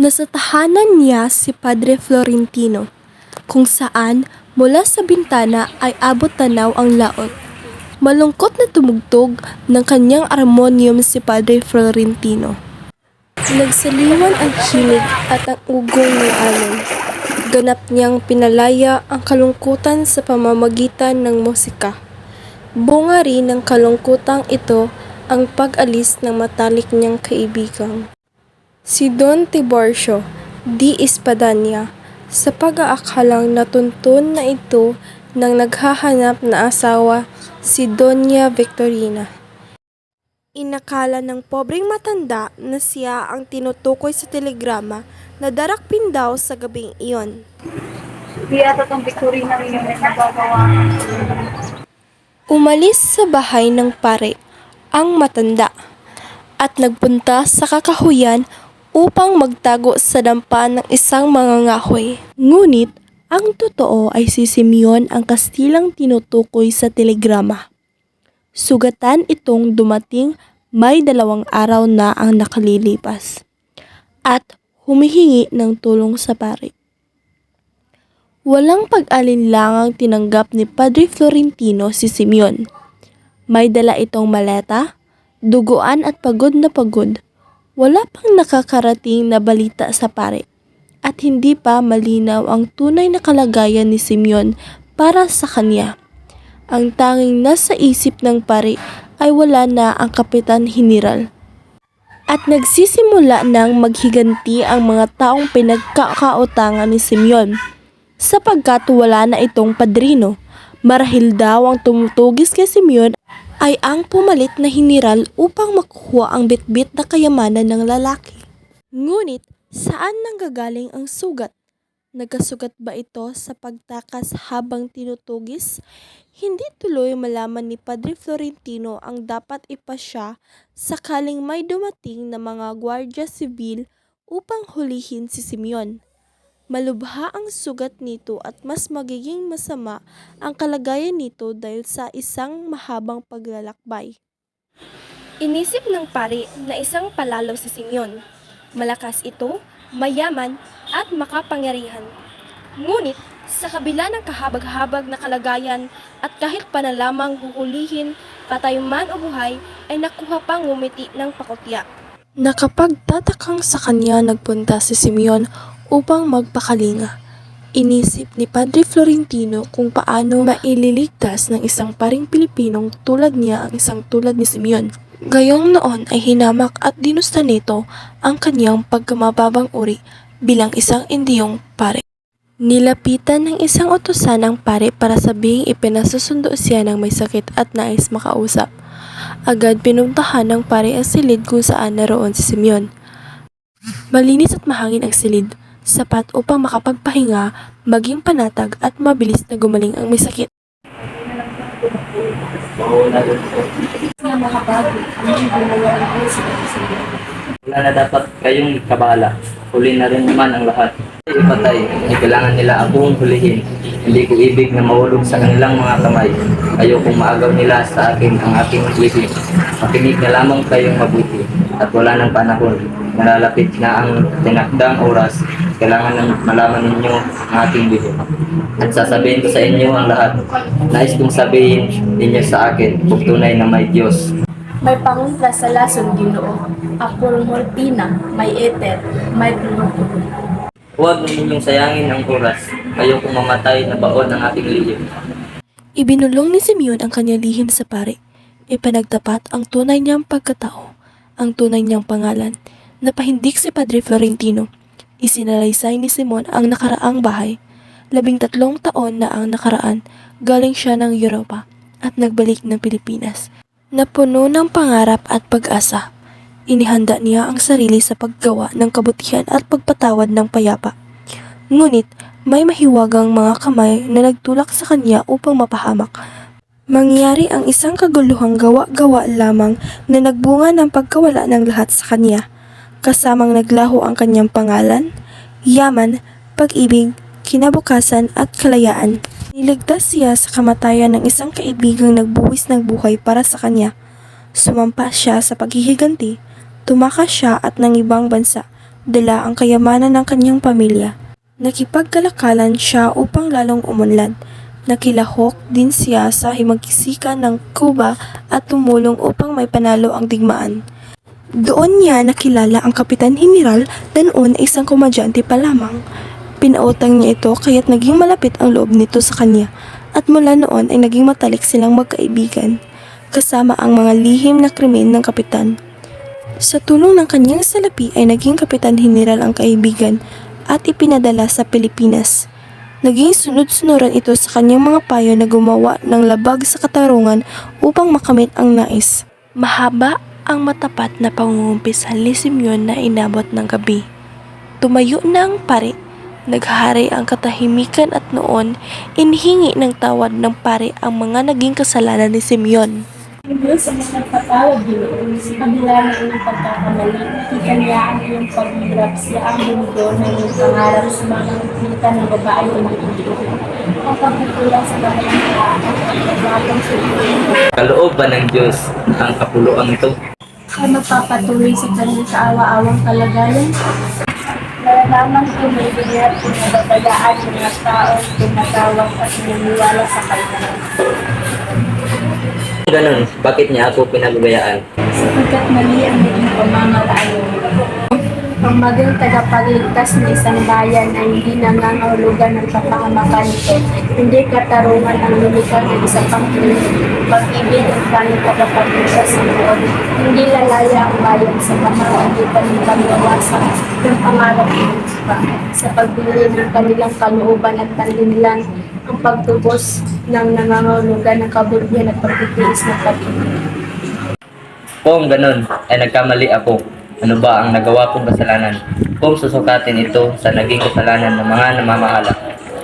Nasa tahanan niya si Padre Florentino, kung saan mula sa bintana ay abot tanaw ang laot. Malungkot na tumugtog ng kanyang harmonium si Padre Florentino. Nagsaliwan ang hilig at ang ugong ng alon. Ganap niyang pinalaya ang kalungkutan sa pamamagitan ng musika. Bunga rin ng kalungkutang ito ang pag-alis ng matalik niyang kaibigan. Si Don Tiburcio di Espadanya sa pag-aakalang natuntun na ito ng naghahanap na asawa si Doña Victorina. Inakala ng pobreng matanda na siya ang tinutukoy sa telegrama na darakpin daw sa gabing iyon. Hindi ata Victorina rin yung nagagawa. Umalis sa bahay ng pare ang matanda at nagpunta sa kakahuyan upang magtago sa dampa ng isang mangangahoy. Ngunit ang totoo ay si Simeon ang kastilang tinutukoy sa telegrama. Sugatan itong dumating may dalawang araw na ang nakalilipas at humihingi ng tulong sa pare. Walang pag-alinlangang tinanggap ni Padre Florentino si Simeon. May dala itong maleta, duguan at pagod na pagod. Wala pang nakakarating na balita sa pare at hindi pa malinaw ang tunay na kalagayan ni Simeon para sa kanya. Ang tanging nasa isip ng pare ay wala na ang Kapitan General. At nagsisimula nang maghiganti ang mga taong pinagkakautangan ni Simeon sapagkat wala na itong padrino. Marahil daw ang tumutugis kay Simeon ay ang pumalit na hiniral upang makuha ang bitbit na kayamanan ng lalaki. Ngunit saan nanggagaling ang sugat? Nagkasugat ba ito sa pagtakas habang tinutugis? Hindi tuloy malaman ni Padre Florentino ang dapat ipasya sakaling may dumating na mga gwardya sibil upang hulihin si Simeon. Malubha ang sugat nito at mas magiging masama ang kalagayan nito dahil sa isang mahabang paglalakbay. Inisip ng pari na isang palalaw si Simeon. Malakas ito, mayaman at makapangyarihan. Ngunit sa kabila ng kahabag-habag na kalagayan at kahit pa na lamang huhulihin, patay man o buhay, ay nakuha pang ngumiti ng pakutya. Nakapagtatakang sa kanya nagpunta si Simeon upang magpakalinga. Inisip ni Padre Florentino kung paano maililigtas ng isang paring Pilipinong tulad niya ang isang tulad ni Simeon. Gayong noon ay hinamak at dinusta nito ang kanyang pagkamababang uri bilang isang indiyong pare. Nilapitan ng isang utusan ang pare para sabihing ipinasusundo siya ng may sakit at nais makausap. Agad pinuntahan ng pare ang silid kung saan naroon si Simeon. Malinis at mahangin ang silid, sapat upang makapagpahinga, maging panatag at mabilis na gumaling ang may sakit. Wala na dapat kayong kabala. Huli na rin naman ang lahat. Ipatay, ay kailangan nila akong hulihin. Hindi ko ibig na mahulog sa kanilang mga kamay. Ayokong maagaw nila sa akin ang aking isip. Makinig na lamang kayong mabuti. At wala ng panahon. Nalalapit na ang tinakdang oras. Kailangan na malaman ninyo ang aking bihon. At sasabihin ko sa inyo ang lahat. Nais kong sabihin ninyo sa akin kung tunay na may Diyos. May pangunta sa lason ginoo. Apol morpina, may ether, may pinuto. Huwag ninyong sayangin ang oras. Ayokong mamatay na baon ang aking lihim. Ibinulong ni Simeon ang kanyang lihim sa pare. Ipanagtapat ang tunay niyang pagkatao, ang tunay niyang pangalan. Napahindik si Padre Florentino. Isinalaysay ni Simon ang nakaraang bahay. Labing tatlong taon na ang nakaraan, galing siya ng Europa at nagbalik ng Pilipinas. Napuno ng pangarap at pag-asa. Inihanda niya ang sarili sa paggawa ng kabutihan at pagpatawad ng payapa. Ngunit may mahiwagang mga kamay na nagtulak sa kanya upang mapahamak. Mangyari ang isang kaguluhang gawa-gawa lamang na nagbunga ng pagkawala ng lahat sa kanya. Kasamang naglaho ang kanyang pangalan, yaman, pag-ibig, kinabukasan at kalayaan. Niligtas siya sa kamatayan ng isang kaibigang nagbuwis ng buhay para sa kanya. Sumampa siya sa paghihiganti, tumakas siya at ng ibang bansa dala ang kayamanan ng kanyang pamilya. Nakipagkalakalan siya upang lalong umunlad. Nakilahok din siya sa himagkisikan ng Cuba at tumulong upang may panalo ang digmaan. Doon niya nakilala ang Kapitan General na noon ay isang komedyante pa lamang. Pinautang niya ito kaya't naging malapit ang loob nito sa kanya at mula noon ay naging matalik silang magkaibigan kasama ang mga lihim na krimen ng kapitan. Sa tulong ng kanyang salapi ay naging Kapitan General ang kaibigan at ipinadala sa Pilipinas. Naging sunod-sunuran ito sa kanyang mga payo na gumawa ng labag sa katarungan upang makamit ang nais. Mahaba ang matapat na pangungumpisan ni Simeon na inabot ng gabi. Tumayo na ang pare. Naghari ang katahimikan at noon, inhingi ng tawad ng pare ang mga naging kasalanan ni Simeon. Diyos ang nagpatawad Ginoo sa kabila ng iyong pagkakamali. Ikanyaan iyong paghirap siya ang bumudo ng iyong pangarap sa mga nakikita ng babae ng iyong Ang pagkukulang sa kanyang tao at pagkabagong sa iyong Kaloob ba ng Diyos ang kapuluang ito? Ay magpapatuloy sa kanyang kaawa-awang kalagayan. Nalalaman ko may bigat kung nababadaan ng mga tao tumatawag at naniniwala sa kanya. Ganun, bakit niya ako pinababayaan? sapagkat mali ang naging pamamaraan mo. Ang tagapagligtas ng isang bayan ay hindi nangangahulugan ng kapahamakan nito. Hindi katarungan ang lumikha ng isang pamilya. Pag-ibig ang tanging tagapagligtas ng buwan. Hindi lalaya ang bayan sa pamamagitan ng pagbawasan ng pangarap ng iba. Sa pagbili ng kanilang kalooban at panlinlan ang pagtubos ng nangangahulugan ng kabutihan at pagtitiis ng pag-ibig. Kung ganun, ay nagkamali ako. Ano ba ang nagawa kong kasalanan? Kung susukatin ito sa naging kasalanan ng mga namamahala,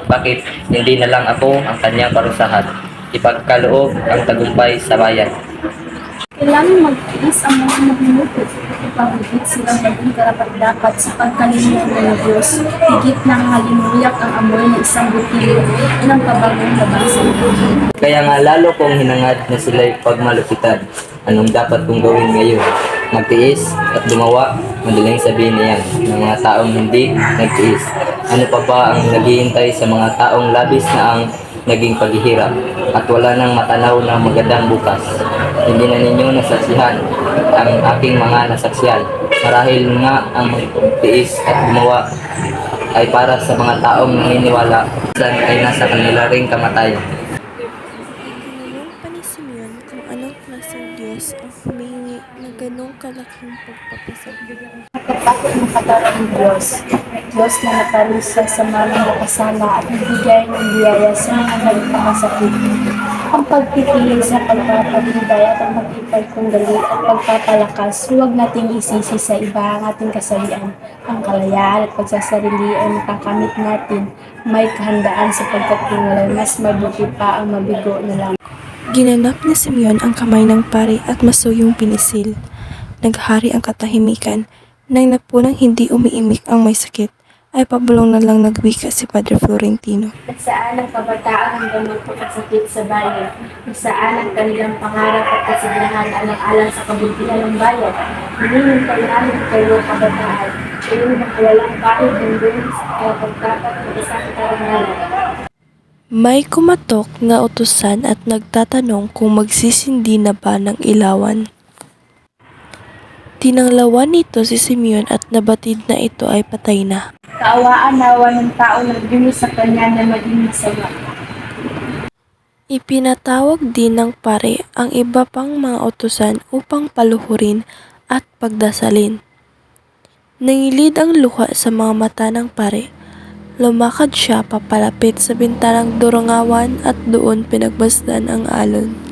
bakit hindi na lang ako ang kanyang parusahan? Ipagkaloob ang tagumpay sa bayan. Kailangan magtiis ang mga maglulupit. Ipagigit silang maging karapat-dapat sa pagkalimutan ng Diyos. Higit ng halimuyak ang amoy ng isang butilyo ng kabagong labasan. Kaya nga lalo kong hinangad na sila'y pagmalupitan. Anong dapat kong gawin ngayon? Magtiis at gumawa? Madaling sabihin niyan ng mga taong hindi nagtiis. Ano pa ba ang naghihintay sa mga taong labis na ang naging paghihirap at wala nang matanaw na magandang bukas. Hindi na ninyo nasaksihan ang aking mga nasaksihan. Marahil nga ang magtiis at gumawa ay para sa mga taong naniniwala ay nasa kanila ring kamatayan. Ganong kalaking pagpapasabot. Kapagpasok ng katawan ng Diyos. Diyos na natalusa sa mga nakasala at nagbigay ng biyaya sa mga nagpakasakit. Ang pagpipili sa pagpapatibay at ang pagpipagtunggali at pagpapalakas, huwag nating isisi sa iba ang ating kasalian. Ang kalayaan at pagsasarili ay makakamit natin. May kahandaan sapagkat wala mas mabuti pa ang mabigo na lang. Ginanap ni Simeon ang kamay ng pare at masuyong pinisil. Naghari ang katahimikan. Nang napunang hindi umiimik ang may sakit, ay pabulong na lang nagwika si Padre Florentino. Saan ang kabataan hanggang magpapasakit sa bayan? Saan ang kanilang pangarap at kasiglahan alang-alang sa kabutihan ng bayan? Hindi kailangan kayo kabataan. Kayo na walang kahit ng buwis o pagkapat ng isang karangalan. May kumatok na utusan at nagtatanong kung magsisindi na ba ng ilawan. Tinanglawan nito si Simeon at nabatid na ito ay patay na. Kaawaan nawa ng tao na bini sa kanya na maging masama. Ipinatawag din ng pare ang iba pang mga utusan upang paluhurin at pagdasalin. Nangilid ang luha sa mga mata ng pare. Lumakad siya papalapit sa bintanang durangawan at doon pinagbasdan ang alon.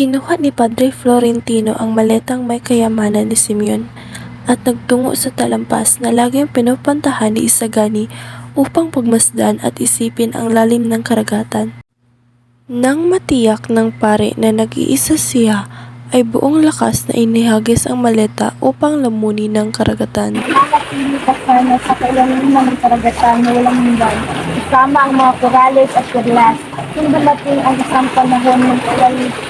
Kinuha ni Padre Florentino ang maletang may kayamanan ni Simeon at nagtungo sa talampas na laging pinupuntahan ni Isagani upang pagmasdan at isipin ang lalim ng karagatan. Nang matiyak ng pare na nag-iisa siya, ay buong lakas na inihagis ang maleta upang lamuni ng karagatan. Nanatili ka sana sa ng karagatan na walang hanggan. Kasama ang mga korales at perlas. Kung dumating ang isang panahon ng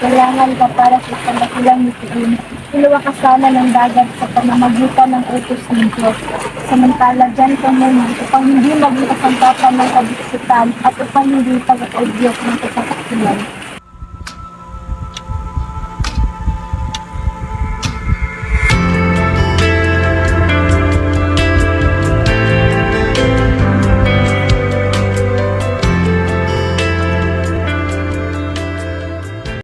kailangan ka para sa pagkakilang mitiin, Iluwa ka sana ng dagat sa pamamagitan ng utos ng Diyos. Samantala dyan ka muna upang hindi maging kasangkapan ng kabisitan at upang hindi pag-odyok ng kasakasilan.